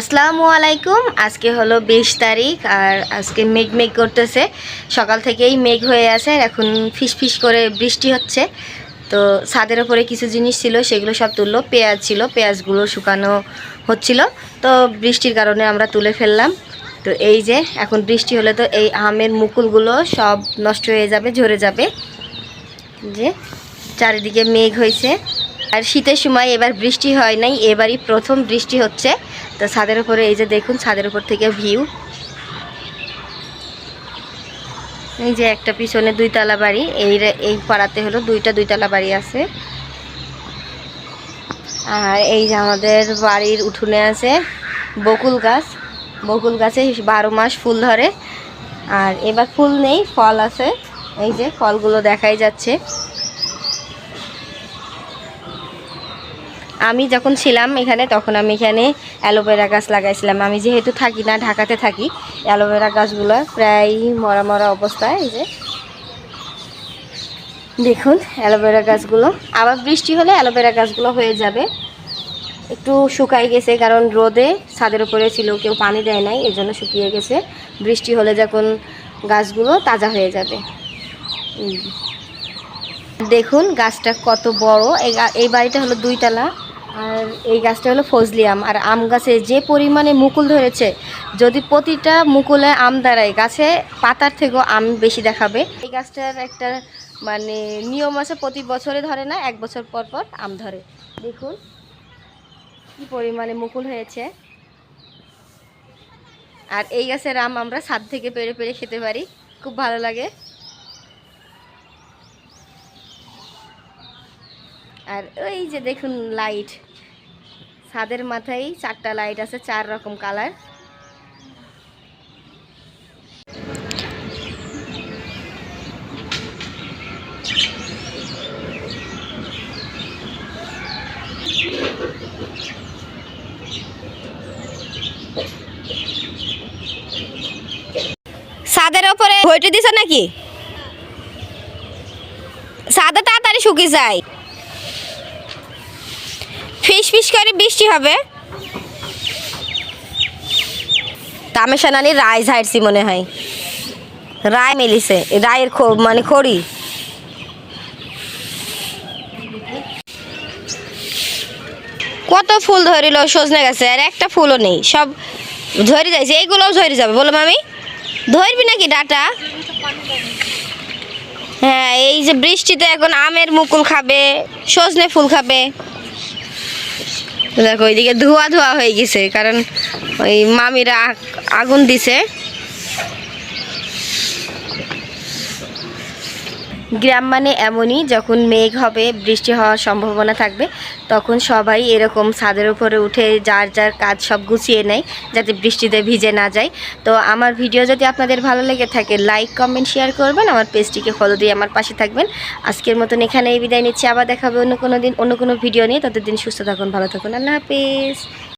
আসসালামু আলাইকুম। আজকে হলো বিশ তারিখ আর আজকে মেঘ মেঘ করতেছে। সকাল থেকেই মেঘ হয়ে আছে এখন ফিস ফিস করে বৃষ্টি হচ্ছে। তো ছাদের ওপরে কিছু জিনিস ছিল, সেগুলো সব তুললো। পেঁয়াজ ছিল, পেঁয়াজগুলো শুকানো হচ্ছিল। তো বৃষ্টির কারণে আমরা তুলে ফেললাম। তো এই যে, এখন বৃষ্টি হলে তো এই আমের মুকুলগুলো সব নষ্ট হয়ে যাবে, ঝরে যাবে। যে, চারিদিকে মেঘ হয়েছে। আর শীতের সময় এবার বৃষ্টি হয় নাই, এবারই প্রথম বৃষ্টি হচ্ছে। তো ছাদের উপরে, এই যে দেখুন, ছাদের উপর থেকে ভিউ এই যে একটা পিছনে দুইতলা বাড়ি, এই এই পাড়াতে হলো দুইটা দুইতলা বাড়ি আছে। আর এই যে আমাদের বাড়ির উঠোনে আছে বকুল গাছ। বকুল গাছে বারো মাস ফুল ধরে। আর এবার ফুল নেই, ফল আছে। এই যে ফলগুলো দেখাই যাচ্ছে। আমি যখন ছিলাম এখানে, তখন আমি এখানে অ্যালোভেরা গাছ লাগাইছিলাম। আমি যেহেতু থাকি না, ঢাকাতে থাকি, অ্যালোভেরা গাছগুলো প্রায় মরা মরা অবস্থায় এই যে দেখুন অ্যালোভেরা গাছগুলো। আবার বৃষ্টি হলে অ্যালোভেরা গাছগুলো হয়ে যাবে। একটু শুকাই গেছে কারণ রোদে ছাদের উপরে ছিল, কেউ পানি দেয় নাই এই জন্য শুকিয়ে গেছে। বৃষ্টি হলে যখন গাছগুলো তাজা হয়ে যাবে। দেখুন গাছটা কত বড়। এই বাড়িটা হলো দুইতলা। আর এই গাছটা হলো ফজলি আম। আর আম গাছে যে পরিমাণে মুকুল ধরেছে, যদি প্রতিটা মুকুলে আম দাঁড়ায়, গাছে পাতার থেকেও আম বেশি দেখাবে। এই গাছটার একটা মানে নিয়ম আছে, প্রতি বছরে ধরে না, এক বছর পর পর আম ধরে। দেখুন কি পরিমাণে মুকুল হয়েছে। আর এই গাছের আম আমরা ছাদ থেকে পেরে পেরে খেতে পারি। খুব ভালো লাগে। আর ওই যে দেখুন লাইট ছাদের মাথায় চারটা লাইট আছে, চার রকম কালার ছাদের ওপরে ঘইটে দিছে নাকি? ছাদে তাড়াতাড়ি শুকিয়ে যায়। ফিস ফিস করে বৃষ্টি হবে। তামেশা নানি রায় ঝাড়ছি মনে হয়। রায় মেলিছে রায়ের খো- মানে খড়ি। কত ফুল ধরিল সজনে গেছে আর একটা ফুলও নেই সব ধরে যাইছে এইগুলোও ধরে যাবে বলো মামি। ধরবি নাকি ডাটা? হ্যাঁ এই যে বৃষ্টিতে এখন আমের মুকুল খাবে সজনে ফুল খাবে। দেখো ওইদিকে ধোয়া ধোয়া হয়ে গেছে কারণ ওই মামিরা আগ- আগুন দিছে। গ্রাম মানে এমনই, যখন মেঘ হবে, বৃষ্টি হওয়ার সম্ভাবনা থাকবে, তখন সবাই এরকম ছাদের উপরে উঠে যার যার কাজ সব গুছিয়ে নেয়, যাতে বৃষ্টিতে ভিজে না যায়। তো আমার ভিডিও যদি আপনাদের ভালো লেগে থাকে লাইক কমেন্ট শেয়ার করবেন। আমার পেজটিকে ফলো দিয়ে আমার পাশে থাকবেন। আজকের মতন এখানেই বিদায় নিচ্ছি। আবার দেখাবে অন্য কোনো দিন, অন্য কোনো ভিডিও নিয়ে। ততদিন সুস্থ থাকুন, ভালো থাকুন। আল্লাহ হাফিজ।